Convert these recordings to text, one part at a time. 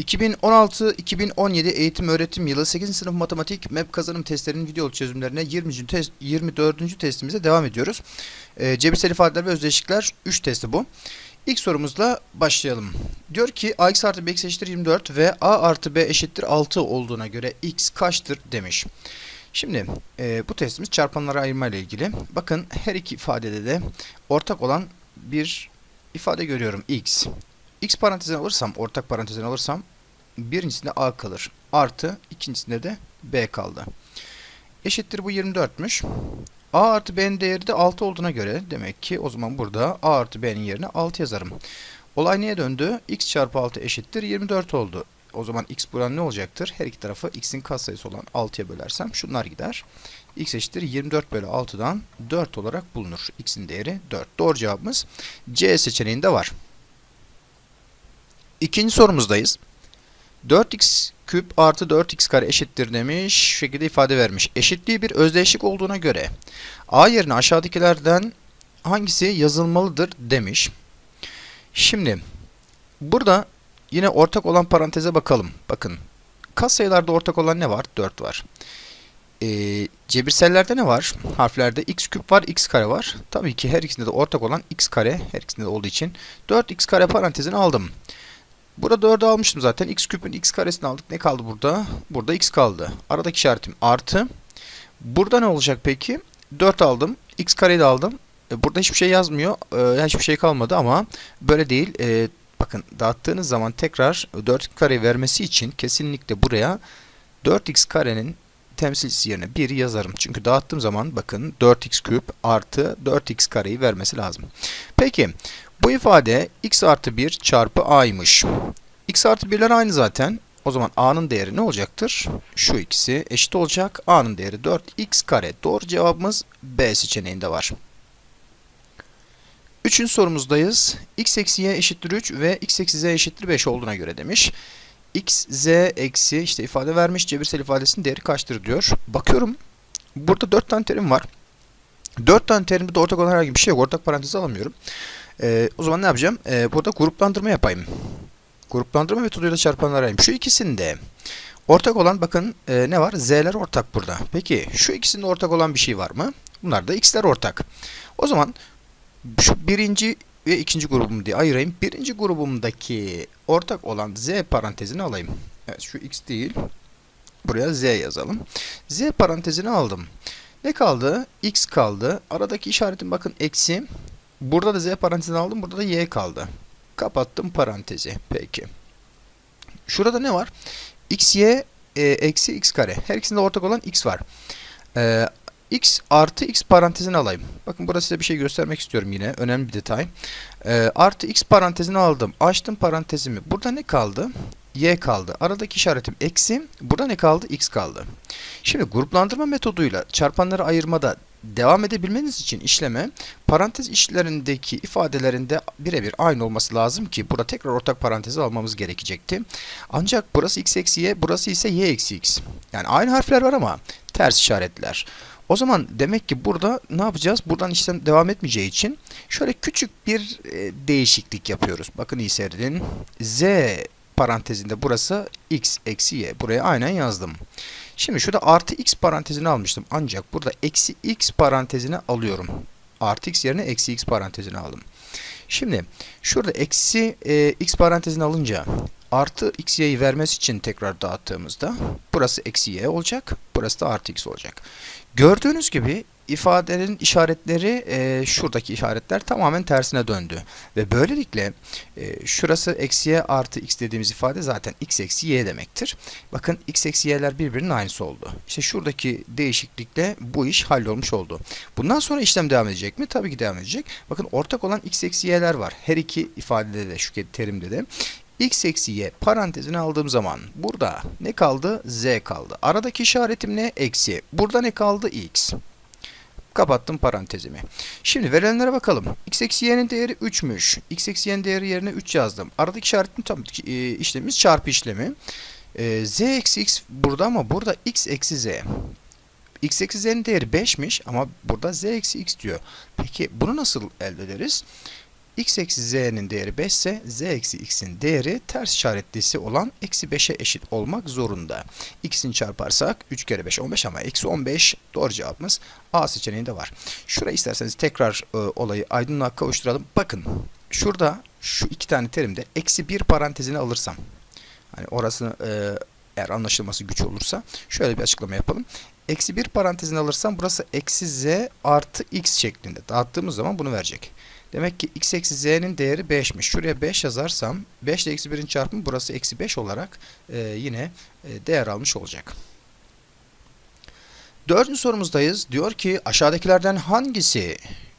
2016-2017 eğitim öğretim yılı 8. sınıf matematik MEP kazanım testlerinin videolu çözümlerine 20. Test, 24. testimize devam ediyoruz. Ee, cebirsel ifadeler ve özdeşlikler 3 testi bu. İlk sorumuzla başlayalım. Diyor ki ax artı bx eşittir 24 ve a artı b eşittir 6 olduğuna göre x kaçtır demiş. Şimdi e, bu testimiz çarpanlara ayırma ile ilgili. Bakın her iki ifadede de ortak olan bir ifade görüyorum x. x parantezine alırsam, ortak parantezine alırsam birincisinde a kalır. Artı ikincisinde de b kaldı. Eşittir bu 24'müş. a artı b'nin değeri de 6 olduğuna göre demek ki o zaman burada a artı b'nin yerine 6 yazarım. Olay neye döndü? x çarpı 6 eşittir 24 oldu. O zaman x buranın ne olacaktır? Her iki tarafı x'in katsayısı olan 6'ya bölersem şunlar gider. x eşittir 24 bölü 6'dan 4 olarak bulunur. x'in değeri 4. Doğru cevabımız C seçeneğinde var. İkinci sorumuzdayız. 4x küp artı 4x kare eşittir demiş. Şekilde ifade vermiş. Eşitliği bir özdeşlik olduğuna göre a yerine aşağıdakilerden hangisi yazılmalıdır demiş. Şimdi burada yine ortak olan paranteze bakalım. Bakın katsayılarda ortak olan ne var? 4 var. Ee, cebirsellerde ne var? Harflerde x küp var, x kare var. Tabii ki her ikisinde de ortak olan x kare, her ikisinde de olduğu için 4x kare parantezini aldım. Burada 4'ü almıştım zaten. x küpün x karesini aldık. Ne kaldı burada? Burada x kaldı. Aradaki işaretim artı. Burada ne olacak peki? 4 aldım. x kareyi de aldım. E, Burada hiçbir şey yazmıyor. E, hiçbir şey kalmadı ama böyle değil. E, bakın dağıttığınız zaman tekrar 4 kare vermesi için kesinlikle buraya 4x karenin temsilcisi yerine 1 yazarım. Çünkü dağıttığım zaman bakın 4x küp artı 4x kareyi vermesi lazım. Peki bu ifade x artı 1 çarpı a'ymış. x artı 1'ler aynı zaten. O zaman a'nın değeri ne olacaktır? Şu ikisi eşit olacak. a'nın değeri 4x kare. Doğru cevabımız B seçeneğinde var. Üçüncü sorumuzdayız. x eksi y eşittir 3 ve x eksi z eşittir 5 olduğuna göre demiş. x, z eksi işte ifade vermiş cebirsel ifadesinin değeri kaçtır diyor. Bakıyorum. Burada 4 tane terim var. 4 tane terimde de ortak olan herhangi bir şey yok. Ortak parantezi alamıyorum. Ee, o zaman ne yapacağım? Ee, burada gruplandırma yapayım. Gruplandırma metoduyla çarpanlar arayayım. Şu ikisinde ortak olan bakın e, ne var? Z'ler ortak burada. Peki şu ikisinde ortak olan bir şey var mı? Bunlar da x'ler ortak. O zaman şu birinci ve ikinci grubum diye ayırayım. Birinci grubumdaki ortak olan z parantezini alayım. Evet şu x değil. Buraya z yazalım. Z parantezini aldım. Ne kaldı? X kaldı. Aradaki işaretim bakın eksi. Burada da z parantezini aldım. Burada da y kaldı. Kapattım parantezi. Peki. Şurada ne var? x, y e, eksi x kare. Her ikisinde ortak olan x var. E, x artı x parantezini alayım. Bakın burada size bir şey göstermek istiyorum yine. Önemli bir detay. E, artı x parantezini aldım. Açtım parantezimi. Burada ne kaldı? y kaldı. Aradaki işaretim eksi. Burada ne kaldı? x kaldı. Şimdi gruplandırma metoduyla çarpanları ayırmada devam edebilmeniz için işleme parantez işlerindeki ifadelerinde birebir aynı olması lazım ki burada tekrar ortak parantezi almamız gerekecekti. Ancak burası x eksi y, burası ise y eksi x. Yani aynı harfler var ama ters işaretler. O zaman demek ki burada ne yapacağız? Buradan işlem devam etmeyeceği için şöyle küçük bir e, değişiklik yapıyoruz. Bakın iyi seyredin. Z parantezinde burası x eksi y. Buraya aynen yazdım. Şimdi şurada artı x parantezini almıştım. Ancak burada eksi x parantezini alıyorum. Artı x yerine eksi x parantezini aldım. Şimdi şurada eksi e, x parantezini alınca artı x y'yi vermesi için tekrar dağıttığımızda burası eksi y olacak. Burası da artı x olacak. Gördüğünüz gibi ifadenin işaretleri e, şuradaki işaretler tamamen tersine döndü. Ve böylelikle e, şurası eksi y artı x dediğimiz ifade zaten x eksi y demektir. Bakın x eksi y'ler birbirinin aynısı oldu. İşte şuradaki değişiklikle bu iş hallolmuş oldu. Bundan sonra işlem devam edecek mi? Tabii ki devam edecek. Bakın ortak olan x eksi y'ler var. Her iki ifadede de şu terimde de x eksi y parantezini aldığım zaman burada ne kaldı? z kaldı. Aradaki işaretim ne? Eksi. Burada ne kaldı? x. Kapattım parantezimi. Şimdi verilenlere bakalım. x eksi y'nin değeri 3'müş. x eksi y'nin değeri yerine 3 yazdım. Aradaki işaretin tam e, işlemimiz çarpı işlemi. E, z eksi x burada ama burada x eksi z. x eksi z'nin değeri 5'miş ama burada z eksi x diyor. Peki bunu nasıl elde ederiz? X eksi z'nin değeri 5 ise z eksi x'in değeri ters işaretlisi olan eksi 5'e eşit olmak zorunda. x'ini çarparsak 3 kere 5 15 ama eksi 15 doğru cevabımız A seçeneğinde var. Şuraya isterseniz tekrar e, olayı aydınlığa kavuşturalım. Bakın şurada şu iki tane terimde eksi 1 parantezini alırsam hani orasını e, eğer anlaşılması güç olursa şöyle bir açıklama yapalım. Eksi 1 parantezini alırsam burası eksi z artı x şeklinde dağıttığımız zaman bunu verecek. Demek ki x eksi z'nin değeri 5'miş. Şuraya 5 yazarsam 5 ile eksi 1'in çarpımı burası eksi 5 olarak e, yine e, değer almış olacak. Dördüncü sorumuzdayız. Diyor ki aşağıdakilerden hangisi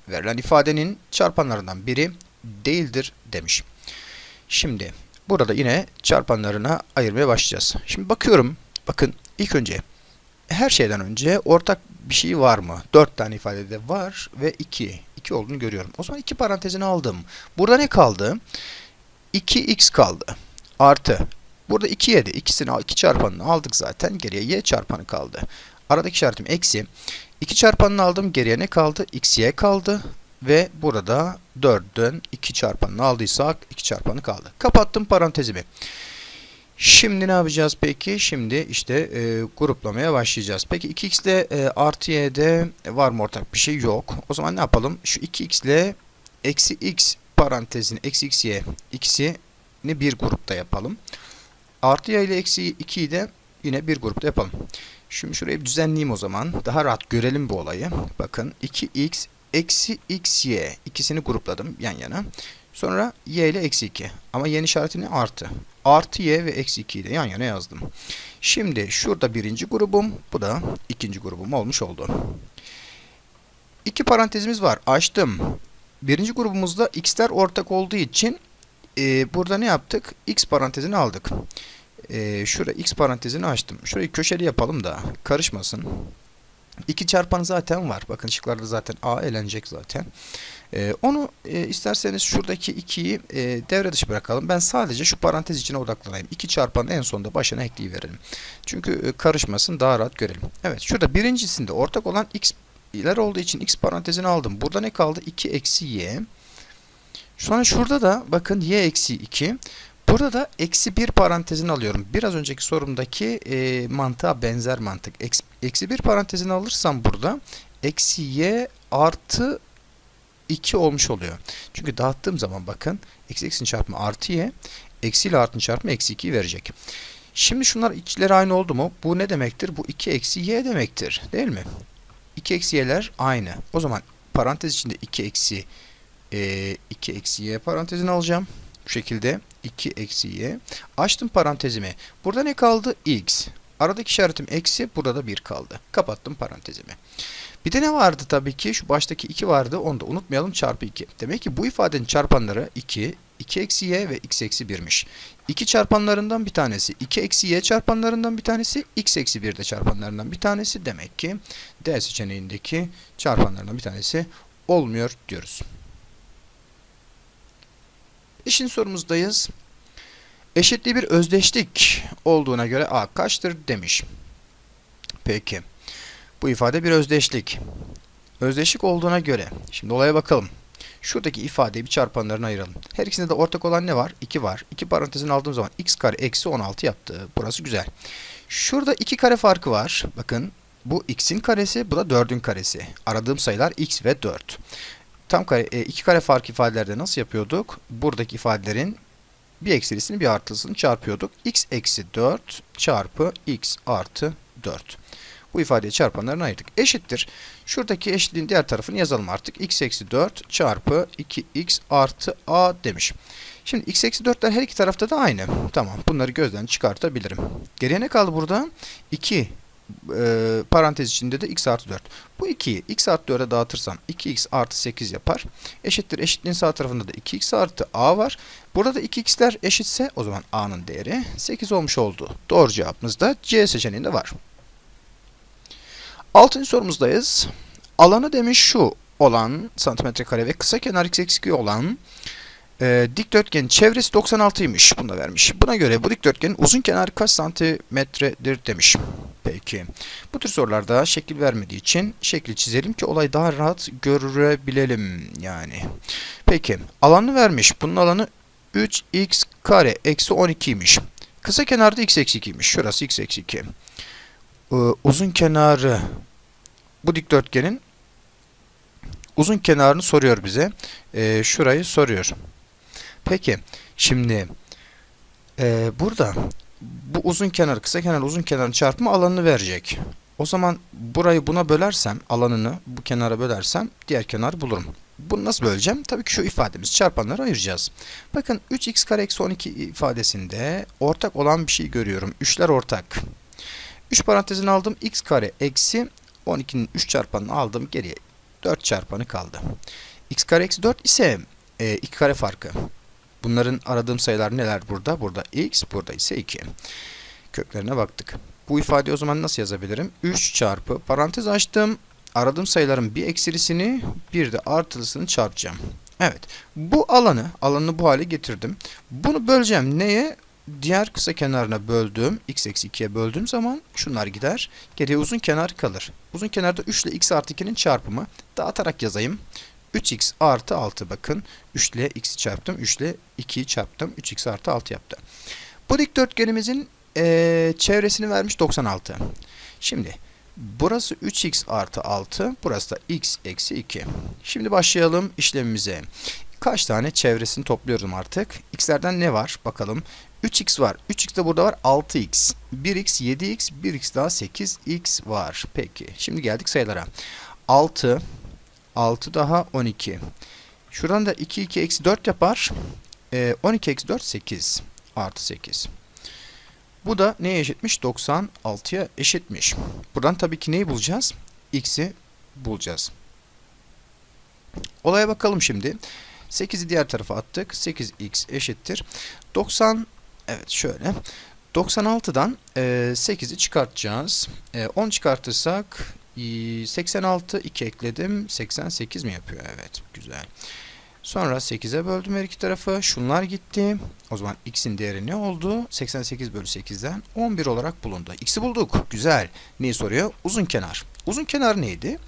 verilen ifadenin çarpanlarından biri değildir demiş. Şimdi burada yine çarpanlarına ayırmaya başlayacağız. Şimdi bakıyorum. Bakın ilk önce her şeyden önce ortak bir şey var mı? 4 tane ifadede var ve 2. 2 olduğunu görüyorum. O zaman 2 parantezini aldım. Burada ne kaldı? 2x kaldı. Artı. Burada 2 yedi. İkisini 2 çarpanını aldık zaten. Geriye y çarpanı kaldı. Aradaki işaretim eksi. 2 çarpanını aldım. Geriye ne kaldı? xy kaldı. Ve burada 4'den 2 çarpanını aldıysak 2 çarpanı kaldı. Kapattım parantezimi. Şimdi ne yapacağız peki? Şimdi işte e, gruplamaya başlayacağız. Peki 2x ile e, artı y'de var mı ortak bir şey? Yok. O zaman ne yapalım? Şu 2x ile eksi x parantezini eksi xy ikisini bir grupta yapalım. Artı y ile eksi 2'yi de yine bir grupta yapalım. Şimdi şurayı düzenleyeyim o zaman. Daha rahat görelim bu olayı. Bakın 2x eksi xy ikisini grupladım yan yana. Sonra y ile eksi 2. Ama y'nin işaretini artı. Artı y ve eksi 2'yi de yan yana yazdım. Şimdi şurada birinci grubum. Bu da ikinci grubum olmuş oldu. İki parantezimiz var. Açtım. Birinci grubumuzda x'ler ortak olduğu için e, burada ne yaptık? x parantezini aldık. E, şurada x parantezini açtım. Şurayı köşeli yapalım da karışmasın. 2 çarpanı zaten var. Bakın şıklarda zaten A elenecek zaten. Ee, onu e, isterseniz şuradaki 2'yi e, devre dışı bırakalım. Ben sadece şu parantez içine odaklanayım. 2 çarpanı en sonunda başına ekleyiverelim. Çünkü e, karışmasın daha rahat görelim. Evet şurada birincisinde ortak olan x iler olduğu için x parantezini aldım. Burada ne kaldı? 2 eksi y. Sonra şurada da bakın y eksi 2. Burada da eksi bir parantezini alıyorum. Biraz önceki sorumdaki e, mantığa benzer mantık. Eksi, eksi bir parantezini alırsam burada eksi y artı 2 olmuş oluyor. Çünkü dağıttığım zaman bakın eksi eksinin çarpımı artı y eksi ile artının çarpımı eksi 2'yi verecek. Şimdi şunlar içleri aynı oldu mu? Bu ne demektir? Bu 2 eksi y demektir. Değil mi? 2 eksi y'ler aynı. O zaman parantez içinde 2 eksi e, 2 eksi y parantezini alacağım. Bu şekilde 2 eksi y. Açtım parantezimi. Burada ne kaldı? x. Aradaki işaretim eksi. Burada da 1 kaldı. Kapattım parantezimi. Bir de ne vardı tabii ki? Şu baştaki 2 vardı. Onu da unutmayalım. Çarpı 2. Demek ki bu ifadenin çarpanları 2, 2 eksi y ve x eksi 1'miş. 2 çarpanlarından bir tanesi 2 eksi y çarpanlarından bir tanesi x eksi 1 de çarpanlarından bir tanesi. Demek ki D seçeneğindeki çarpanlarından bir tanesi olmuyor diyoruz. İşin sorumuzdayız. Eşitli bir özdeşlik olduğuna göre A kaçtır demiş. Peki. Bu ifade bir özdeşlik. Özdeşlik olduğuna göre. Şimdi olaya bakalım. Şuradaki ifadeyi bir çarpanlarına ayıralım. Her ikisinde de ortak olan ne var? 2 var. 2 parantezini aldığım zaman x kare eksi 16 yaptı. Burası güzel. Şurada 2 kare farkı var. Bakın bu x'in karesi, bu da 4'ün karesi. Aradığım sayılar x ve 4 tam kare, e, iki kare fark ifadelerde nasıl yapıyorduk? Buradaki ifadelerin bir eksilisini bir artılısını çarpıyorduk. x eksi 4 çarpı x artı 4. Bu ifadeyi çarpanlarına ayırdık. Eşittir. Şuradaki eşitliğin diğer tarafını yazalım artık. x eksi 4 çarpı 2x artı a demiş. Şimdi x eksi 4'ler her iki tarafta da aynı. Tamam. Bunları gözden çıkartabilirim. Geriye ne kaldı burada? 2 e, parantez içinde de x artı 4. Bu 2'yi x artı 4'e dağıtırsam 2x artı 8 yapar. Eşittir. Eşitliğin sağ tarafında da 2x artı a var. Burada da 2x'ler eşitse o zaman a'nın değeri 8 olmuş oldu. Doğru cevabımız da C seçeneğinde var. Altıncı sorumuzdayız. Alanı demiş şu olan santimetre kare ve kısa kenar x eksi olan Ee, dikdörtgenin çevresi 96'ymış. Bunu da vermiş. Buna göre bu dikdörtgenin uzun kenarı kaç santimetredir demiş. Peki. Bu tür sorularda şekil vermediği için şekli çizelim ki olay daha rahat görebilelim yani. Peki. Alanı vermiş. Bunun alanı 3x kare eksi 12'ymiş. Kısa kenarda x eksi 2'ymiş. Şurası x eksi 2. Ee, uzun kenarı bu dikdörtgenin uzun kenarını soruyor bize. Ee, şurayı soruyor. Peki şimdi e, burada bu uzun kenar kısa kenar uzun kenarın çarpımı alanını verecek. O zaman burayı buna bölersem alanını bu kenara bölersem diğer kenarı bulurum. Bunu nasıl böleceğim? Tabii ki şu ifademiz çarpanları ayıracağız. Bakın 3x kare eksi 12 ifadesinde ortak olan bir şey görüyorum. 3'ler ortak. 3 parantezini aldım. x kare eksi 12'nin 3 çarpanını aldım. Geriye 4 çarpanı kaldı. x kare eksi 4 ise e, 2 kare farkı. Bunların aradığım sayılar neler burada? Burada x, burada ise 2. Köklerine baktık. Bu ifadeyi o zaman nasıl yazabilirim? 3 çarpı parantez açtım. Aradığım sayıların bir eksilisini bir de artılısını çarpacağım. Evet. Bu alanı, alanını bu hale getirdim. Bunu böleceğim. Neye? Diğer kısa kenarına böldüğüm, x eksi 2'ye böldüğüm zaman şunlar gider. Geriye uzun kenar kalır. Uzun kenarda 3 ile x artı 2'nin çarpımı. Dağıtarak yazayım. 3x artı 6 bakın. 3 ile x'i çarptım. 3 ile 2'yi çarptım. 3x artı 6 yaptı. Bu dikdörtgenimizin ee, çevresini vermiş 96. Şimdi burası 3x artı 6. Burası da x eksi 2. Şimdi başlayalım işlemimize. Kaç tane çevresini topluyorum artık. x'lerden ne var? Bakalım. 3x var. 3x de burada var. 6x. 1x 7x. 1x daha 8x var. Peki. Şimdi geldik sayılara. 6 6 daha 12. Şuradan da 2 2 eksi 4 yapar. Ee, 12 eksi 4 8 artı 8. Bu da neye eşitmiş? 96'ya eşitmiş. Buradan tabii ki neyi bulacağız? X'i bulacağız. Olaya bakalım şimdi. 8'i diğer tarafa attık. 8x eşittir. 90 evet şöyle. 96'dan e, 8'i çıkartacağız. E, 10 çıkartırsak 86 2 ekledim. 88 mi yapıyor? Evet. Güzel. Sonra 8'e böldüm her iki tarafı. Şunlar gitti. O zaman x'in değeri ne oldu? 88 bölü 8'den 11 olarak bulundu. X'i bulduk. Güzel. Neyi soruyor? Uzun kenar. Uzun kenar neydi?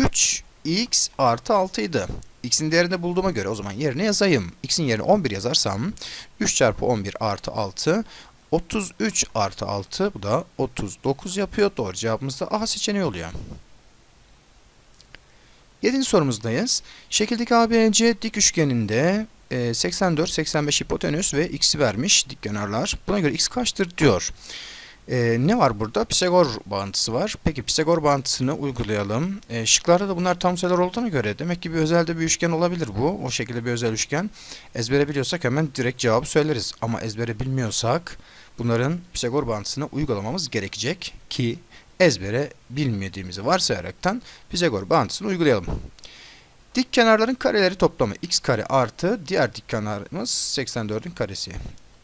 3x artı 6 idi. X'in değerini bulduğuma göre o zaman yerine yazayım. X'in yerine 11 yazarsam 3 çarpı 11 artı 6 33 artı 6 bu da 39 yapıyor. Doğru cevabımız da A seçeneği oluyor. 7. sorumuzdayız. Şekildeki ABC dik üçgeninde 84, 85 hipotenüs ve x'i vermiş dik kenarlar. Buna göre x kaçtır diyor. Ee, ne var burada? Pisagor bağıntısı var. Peki Pisagor bağıntısını uygulayalım. Ee, şıklarda da bunlar tam sayılar olduğuna göre demek ki bir özelde bir üçgen olabilir bu. O şekilde bir özel üçgen. Ezbere biliyorsak hemen direkt cevabı söyleriz. Ama ezbere bilmiyorsak bunların Pisagor bağıntısını uygulamamız gerekecek ki ezbere bilmediğimizi varsayaraktan Pisagor bağıntısını uygulayalım. Dik kenarların kareleri toplamı x kare artı diğer dik kenarımız 84'ün karesi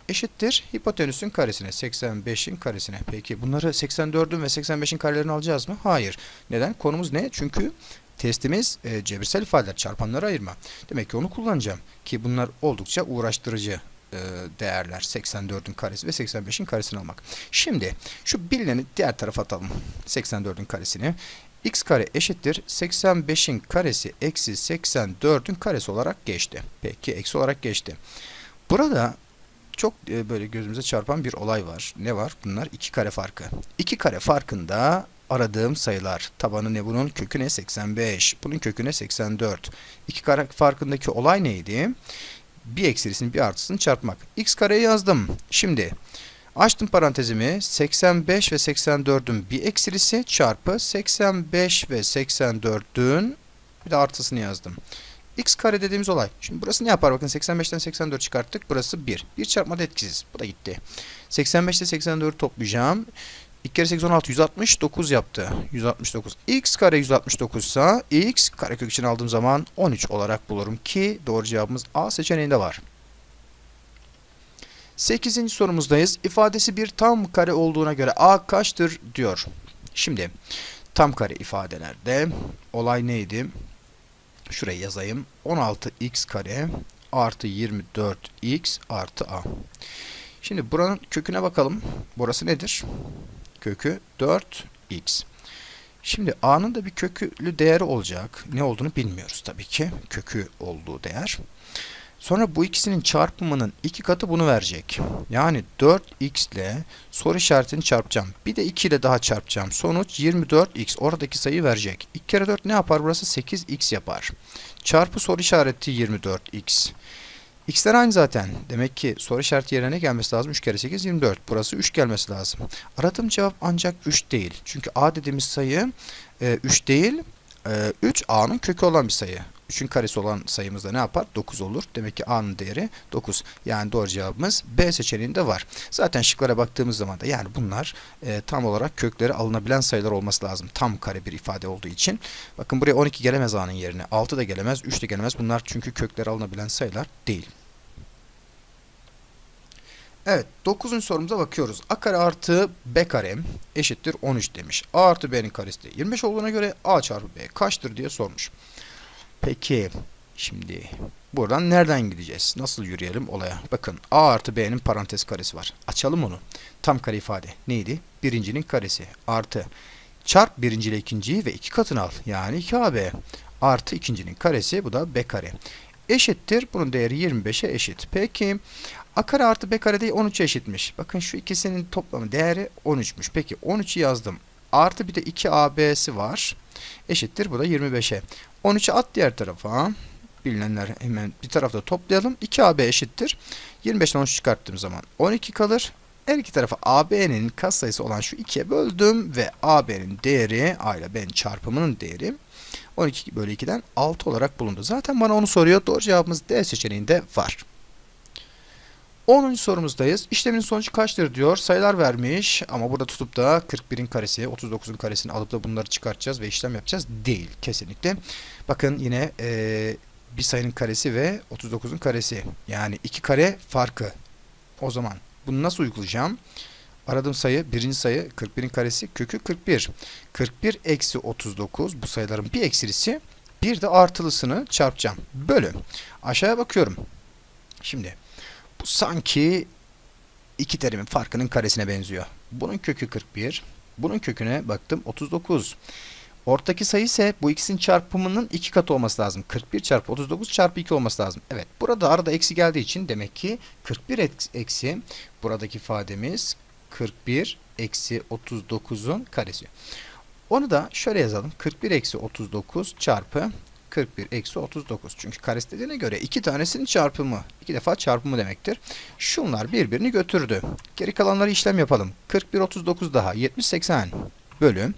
eşittir hipotenüsün karesine 85'in karesine. Peki bunları 84'ün ve 85'in karelerini alacağız mı? Hayır. Neden? Konumuz ne? Çünkü testimiz e, cebirsel ifadeler çarpanları ayırma. Demek ki onu kullanacağım ki bunlar oldukça uğraştırıcı e, değerler 84'ün karesi ve 85'in karesini almak. Şimdi şu bilineni diğer tarafa atalım. 84'ün karesini. x kare eşittir 85'in karesi eksi 84'ün karesi olarak geçti. Peki eksi olarak geçti. Burada çok e, böyle gözümüze çarpan bir olay var. Ne var? Bunlar iki kare farkı. İki kare farkında aradığım sayılar. Tabanı ne bunun? Kökü ne? 85. Bunun kökü ne? 84. İki kare farkındaki olay neydi? Bir eksilisini bir artısını çarpmak. x kareyi yazdım. Şimdi açtım parantezimi. 85 ve 84'ün bir eksilisi çarpı 85 ve 84'ün bir de artısını yazdım x kare dediğimiz olay. Şimdi burası ne yapar? Bakın 85'ten 84 çıkarttık. Burası 1. 1 çarpmada etkisiz. Bu da gitti. 85 ile 84 toplayacağım. 2 kere 8 16 169 yaptı. 169. x kare 169 ise x karekök için aldığım zaman 13 olarak bulurum ki doğru cevabımız A seçeneğinde var. 8. sorumuzdayız. İfadesi bir tam kare olduğuna göre A kaçtır diyor. Şimdi tam kare ifadelerde olay neydi? Şuraya yazayım. 16x kare artı 24x artı a. Şimdi buranın köküne bakalım. Burası nedir? Kökü 4x. Şimdi a'nın da bir köklü değeri olacak. Ne olduğunu bilmiyoruz tabii ki. Kökü olduğu değer. Sonra bu ikisinin çarpımının iki katı bunu verecek. Yani 4x ile soru işaretini çarpacağım. Bir de 2 ile daha çarpacağım. Sonuç 24x. Oradaki sayı verecek. 2 kere 4 ne yapar? Burası 8x yapar. Çarpı soru işareti 24x. X'ler aynı zaten. Demek ki soru işareti yerine ne gelmesi lazım? 3 kere 8 24. Burası 3 gelmesi lazım. Aradığım cevap ancak 3 değil. Çünkü a dediğimiz sayı e, 3 değil. E, 3 a'nın kökü olan bir sayı. 3'ün karesi olan sayımızda ne yapar? 9 olur. Demek ki a'nın değeri 9. Yani doğru cevabımız B seçeneğinde var. Zaten şıklara baktığımız zaman da yani bunlar e, tam olarak kökleri alınabilen sayılar olması lazım. Tam kare bir ifade olduğu için. Bakın buraya 12 gelemez a'nın yerine. 6 da gelemez, 3 de gelemez. Bunlar çünkü kökleri alınabilen sayılar değil. Evet, 9. sorumuza bakıyoruz. A kare artı B kare eşittir 13 demiş. A artı B'nin karesi de 25 olduğuna göre A çarpı B kaçtır diye sormuş. Peki, şimdi buradan nereden gideceğiz? Nasıl yürüyelim olaya? Bakın A artı B'nin parantez karesi var. Açalım onu. Tam kare ifade neydi? Birincinin karesi artı çarp birinci ile ikinciyi ve iki katını al. Yani 2AB artı ikincinin karesi bu da B kare. Eşittir. Bunun değeri 25'e eşit. Peki A kare artı B kare değil 13'e eşitmiş. Bakın şu ikisinin toplamı değeri 13'müş. Peki 13'ü yazdım. Artı bir de 2AB'si var. Eşittir. Bu da 25'e. 13'ü at diğer tarafa. Bilinenler hemen bir tarafta toplayalım. 2AB eşittir. 25'ten 13 çıkarttığım zaman 12 kalır. Her iki tarafa AB'nin katsayısı olan şu 2'ye böldüm ve AB'nin değeri A ile B'nin çarpımının değeri 12 bölü 2'den 6 olarak bulundu. Zaten bana onu soruyor. Doğru cevabımız D seçeneğinde var. 10. sorumuzdayız. İşlemin sonucu kaçtır diyor. Sayılar vermiş ama burada tutup da 41'in karesi, 39'un karesini alıp da bunları çıkartacağız ve işlem yapacağız. Değil kesinlikle. Bakın yine e, bir sayının karesi ve 39'un karesi. Yani iki kare farkı. O zaman bunu nasıl uygulayacağım? Aradığım sayı birinci sayı 41'in karesi kökü 41. 41 eksi 39 bu sayıların bir eksilisi bir de artılısını çarpacağım. Bölü. Aşağıya bakıyorum. Şimdi bu sanki iki terimin farkının karesine benziyor. Bunun kökü 41. Bunun köküne baktım 39. Ortaki sayı ise bu ikisinin çarpımının iki katı olması lazım. 41 çarpı 39 çarpı 2 olması lazım. Evet burada arada eksi geldiği için demek ki 41 eksi buradaki ifademiz 41 eksi 39'un karesi. Onu da şöyle yazalım. 41 eksi 39 çarpı 41 eksi 39. Çünkü karesi dediğine göre iki tanesinin çarpımı. iki defa çarpımı demektir. Şunlar birbirini götürdü. Geri kalanları işlem yapalım. 41 39 daha 70 80 bölü.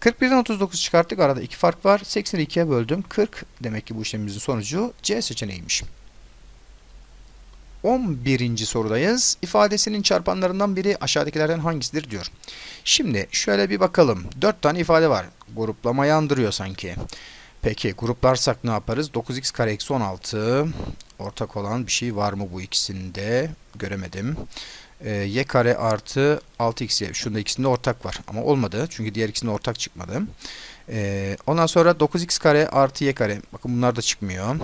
41'den 39 çıkarttık. Arada iki fark var. 80'i 2'ye böldüm. 40 demek ki bu işlemimizin sonucu C seçeneğiymiş. 11. sorudayız. İfadesinin çarpanlarından biri aşağıdakilerden hangisidir diyor. Şimdi şöyle bir bakalım. 4 tane ifade var. Gruplama yandırıyor sanki. Peki gruplarsak ne yaparız? 9x kare eksi 16. Ortak olan bir şey var mı bu ikisinde? Göremedim. Ee, y kare artı 6xy. Şunda ikisinde ortak var. Ama olmadı. Çünkü diğer ikisinde ortak çıkmadı. Ee, ondan sonra 9x kare artı y kare. Bakın bunlar da çıkmıyor.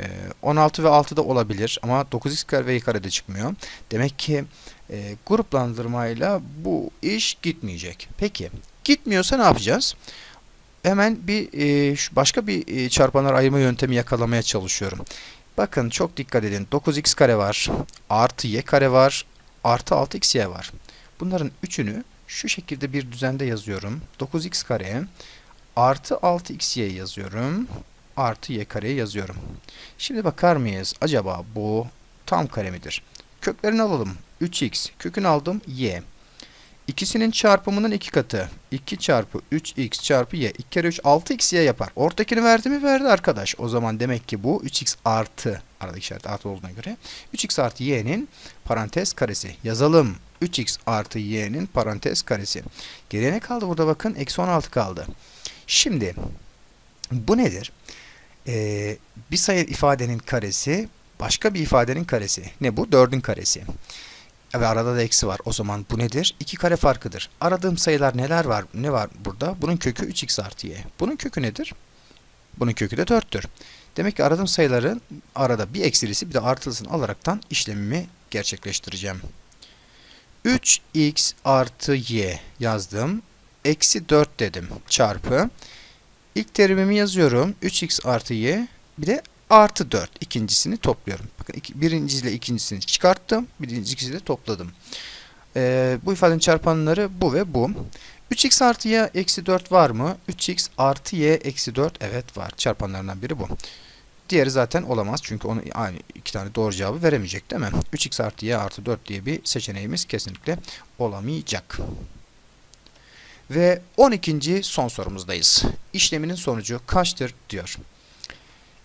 Ee, 16 ve 6 da olabilir. Ama 9x kare ve y kare de çıkmıyor. Demek ki e, gruplandırmayla bu iş gitmeyecek. Peki. Gitmiyorsa ne yapacağız? Hemen bir e, başka bir e, çarpanlar ayırma yöntemi yakalamaya çalışıyorum. Bakın çok dikkat edin. 9x kare var. Artı y kare var. Artı 6xy var. Bunların üçünü şu şekilde bir düzende yazıyorum. 9x kare artı 6xy yazıyorum. Artı y kare yazıyorum. Şimdi bakar mıyız? Acaba bu tam kare midir? Köklerini alalım. 3x kökünü aldım y. İkisinin çarpımının iki katı. 2 çarpı 3x çarpı y. 2 kere 3 6xy yapar. Ortakini verdi mi? Verdi arkadaş. O zaman demek ki bu 3x artı aradaki işaret artı olduğuna göre 3x artı y'nin parantez karesi. Yazalım. 3x artı y'nin parantez karesi. Geriye ne kaldı burada bakın? Eksi 16 kaldı. Şimdi bu nedir? Ee, bir sayı ifadenin karesi başka bir ifadenin karesi. Ne bu? 4'ün karesi ve arada da eksi var. O zaman bu nedir? 2 kare farkıdır. Aradığım sayılar neler var? Ne var burada? Bunun kökü 3x artı y. Bunun kökü nedir? Bunun kökü de 4'tür. Demek ki aradığım sayıların arada bir eksilisi bir de artılısını alaraktan işlemimi gerçekleştireceğim. 3x artı y yazdım. Eksi 4 dedim çarpı. İlk terimimi yazıyorum. 3x artı y bir de artı 4 ikincisini topluyorum. Bakın birincisiyle ikincisini çıkarttım. Birincisiyle topladım. Ee, bu ifadenin çarpanları bu ve bu. 3x artı y eksi 4 var mı? 3x artı y eksi 4 evet var. Çarpanlarından biri bu. Diğeri zaten olamaz çünkü onu aynı iki tane doğru cevabı veremeyecek değil mi? 3x artı y artı 4 diye bir seçeneğimiz kesinlikle olamayacak. Ve 12. son sorumuzdayız. İşleminin sonucu kaçtır diyor.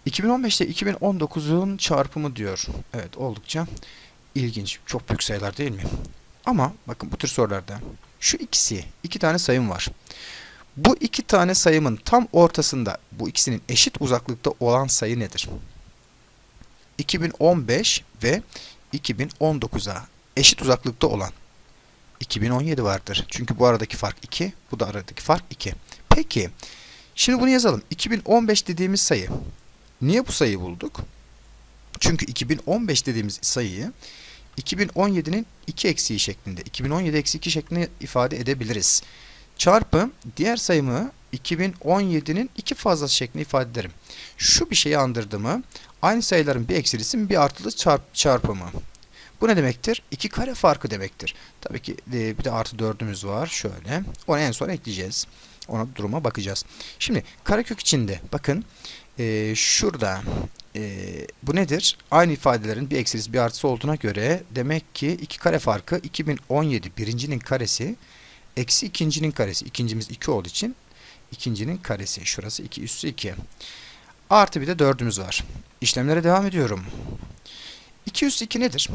2015 ile 2019'un çarpımı diyor. Evet oldukça ilginç. Çok büyük sayılar değil mi? Ama bakın bu tür sorularda şu ikisi, iki tane sayım var. Bu iki tane sayımın tam ortasında bu ikisinin eşit uzaklıkta olan sayı nedir? 2015 ve 2019'a eşit uzaklıkta olan 2017 vardır. Çünkü bu aradaki fark 2, bu da aradaki fark 2. Peki, şimdi bunu yazalım. 2015 dediğimiz sayı. Niye bu sayıyı bulduk? Çünkü 2015 dediğimiz sayıyı 2017'nin 2 eksiği şeklinde, 2017 eksi 2 şeklinde ifade edebiliriz. Çarpı diğer sayımı 2017'nin 2 fazlası şeklinde ifade ederim. Şu bir şeyi andırdı mı? Aynı sayıların bir eksilisi bir artılı çarp, çarpımı. Bu ne demektir? 2 kare farkı demektir. Tabii ki e, bir de artı 4'ümüz var. Şöyle. Onu en son ekleyeceğiz. Ona duruma bakacağız. Şimdi karekök içinde bakın e, şurada e, bu nedir? Aynı ifadelerin bir eksilisi bir artısı olduğuna göre demek ki 2 kare farkı 2017 birincinin karesi eksi ikincinin karesi. İkincimiz 2 olduğu için ikincinin karesi. Şurası 2 üssü 2. Artı bir de dördümüz var. İşlemlere devam ediyorum. 2 üssü 2 nedir?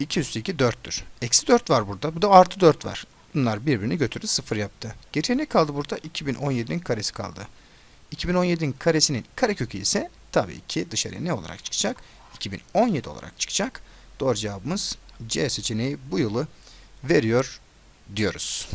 2 üssü 2 4'tür. Eksi 4 var burada. Bu da artı 4 var. Bunlar birbirini götürdü 0 yaptı. Geriye ne kaldı burada? 2017'nin karesi kaldı. 2017'nin karesinin karekökü ise tabii ki dışarıya ne olarak çıkacak? 2017 olarak çıkacak. Doğru cevabımız C seçeneği bu yılı veriyor diyoruz.